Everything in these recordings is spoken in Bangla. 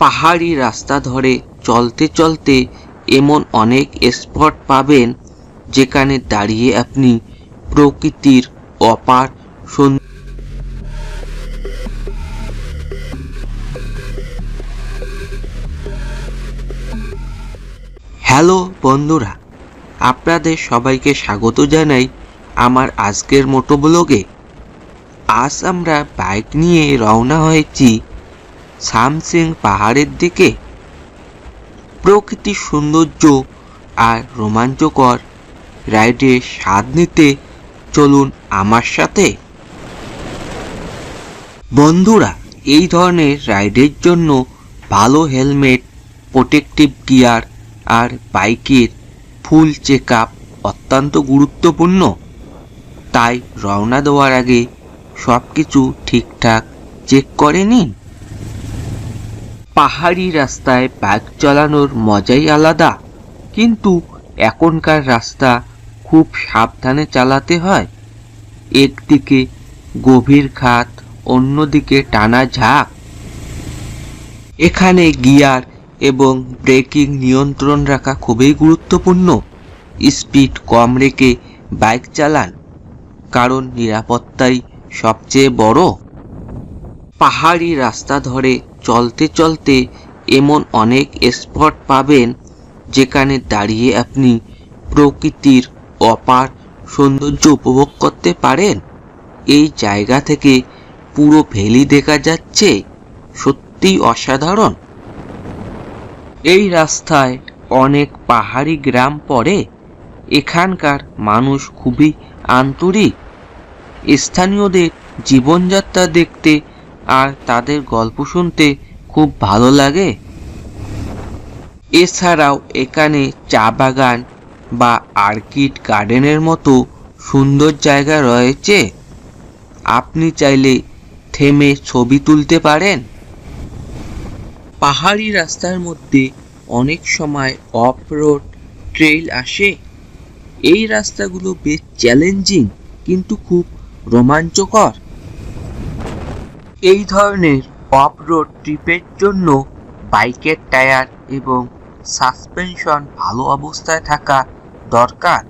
পাহাড়ি রাস্তা ধরে চলতে চলতে এমন অনেক স্পট পাবেন যেখানে দাঁড়িয়ে আপনি প্রকৃতির অপার সৌন্দর্য হ্যালো বন্ধুরা, আপনাদের সবাইকে স্বাগত জানাই আমার আজকের মোটো ব্লগে। আজ আমরা বাইক নিয়ে রওনা হয়েছি সামসিং পাহাড়ের দিকে। প্রকৃতির সৌন্দর্য আর রোমাঞ্চকর। রাইডের স্বাদ নিতে চলুন আমার সাথে। বন্ধুরা, এই ধরনের রাইডের জন্য ভালো হেলমেট, প্রোটেকটিভ গিয়ার আর বাইকের ফুল চেক আপ অত্যন্ত গুরুত্বপূর্ণ। তাই রওনা দেওয়ার আগে সব কিছু ঠিকঠাক চেক করে নিন। পাহাড়ি রাস্তায় বাইক চালানোর মজাই আলাদা। কিন্তু এখনকার রাস্তা খুব সাবধানে চালাতে হয়। একদিকে গভীর খাত, অন্যদিকে টানা ঝাঁক। এখানে গিয়ার এবং ব্রেকিং নিয়ন্ত্রণ রাখা খুবই গুরুত্বপূর্ণ। স্পিড কম রেখে বাইক চালান, কারণ নিরাপত্তাই সবচেয়ে বড়। পাহাড়ি রাস্তা ধরে চলতে চলতে এমন অনেক স্পট পাবেন যেখানে দাঁড়িয়ে আপনি প্রকৃতির অপার সৌন্দর্য উপভোগ করতে পারেন। এই জায়গা থেকে পুরো ভ্যালি দেখা যাচ্ছে। সত্যিই অসাধারণ। এই রাস্তায় অনেক পাহাড়ি গ্রাম পড়ে। এখানকার মানুষ খুবই আন্তরিক। স্থানীয়দের জীবনযাত্রা দেখতে আর তাদের গল্প শুনতে খুব ভালো লাগে। এছাড়াও এখানে চা বাগান বা আর্কিড গার্ডেনের মতো সুন্দর জায়গা রয়েছে। আপনি চাইলে থেমে ছবি তুলতে পারেন। পাহাড়ি রাস্তার মধ্যে অনেক সময় অফ রোড ট্রেইল আসে। এই রাস্তাগুলো বেশ চ্যালেঞ্জিং কিন্তু খুব রোমাঞ্চকর। এই ধরনের অফ রোড ট্রিপের জন্য বাইকের টায়ার এবং সাসপেনশন ভালো অবস্থায় থাকা দরকার।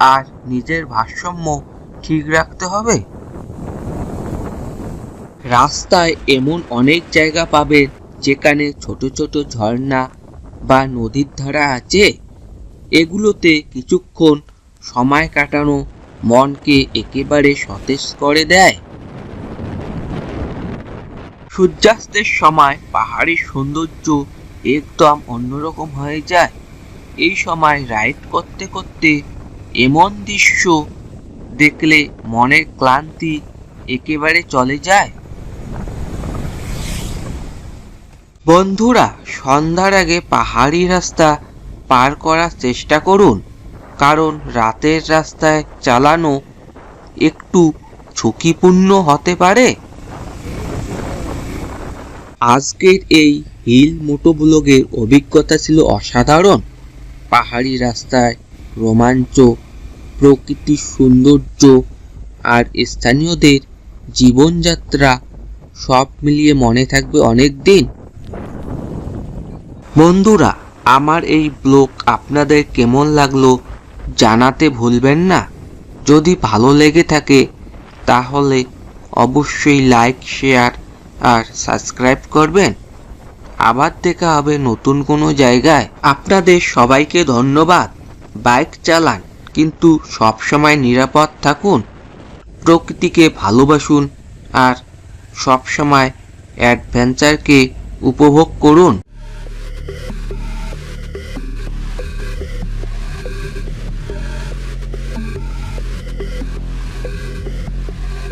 আর নিজের ভারসাম্য ঠিক রাখতে হবে। রাস্তায় এমন অনেক জায়গা পাবেন যেখানে ছোট ছোট ঝর্ণা বা নদীর ধারা আছে। এগুলোতে কিছুক্ষণ সময় কাটানো মনকে একেবারে সতেজ করে দেয়। সূর্যাস্তের সময় পাহাড়ের সৌন্দর্য একদম অন্যরকম হয়ে যায়। এই সময় রাইড করতে করতে এমন দৃশ্য দেখলে মনের ক্লান্তি একেবারে চলে যায়। বন্ধুরা, সন্ধ্যার আগে পাহাড়ি রাস্তা পার করার চেষ্টা করুন, কারণ রাতের রাস্তায় চালানো একটু ঝুঁকিপূর্ণ হতে পারে। আজকের এই হিল মোটো ব্লগের অভিজ্ঞতা ছিল অসাধারণ। পাহাড়ি রাস্তায় রোমাঞ্চ, প্রকৃতির সৌন্দর্য আর স্থানীয়দের জীবনযাত্রা সব মিলিয়ে মনে থাকবে অনেক দিন। বন্ধুরা, আমার এই ব্লগ আপনাদের কেমন লাগল জানাতে ভুলবেন না। যদি ভালো লেগে থাকে, তাহলে অবশ্যই লাইক, শেয়ার আর সাবস্ক্রাইব করবেন। আবার দেখা হবে নতুন কোনো জায়গায়। আপনাদের সবাইকে ধন্যবাদ। বাইক চালান, কিন্তু সবসময় নিরাপদ থাকুন। প্রকৃতিকে ভালোবাসুন আর সবসময় অ্যাডভেঞ্চারকে উপভোগ করুন।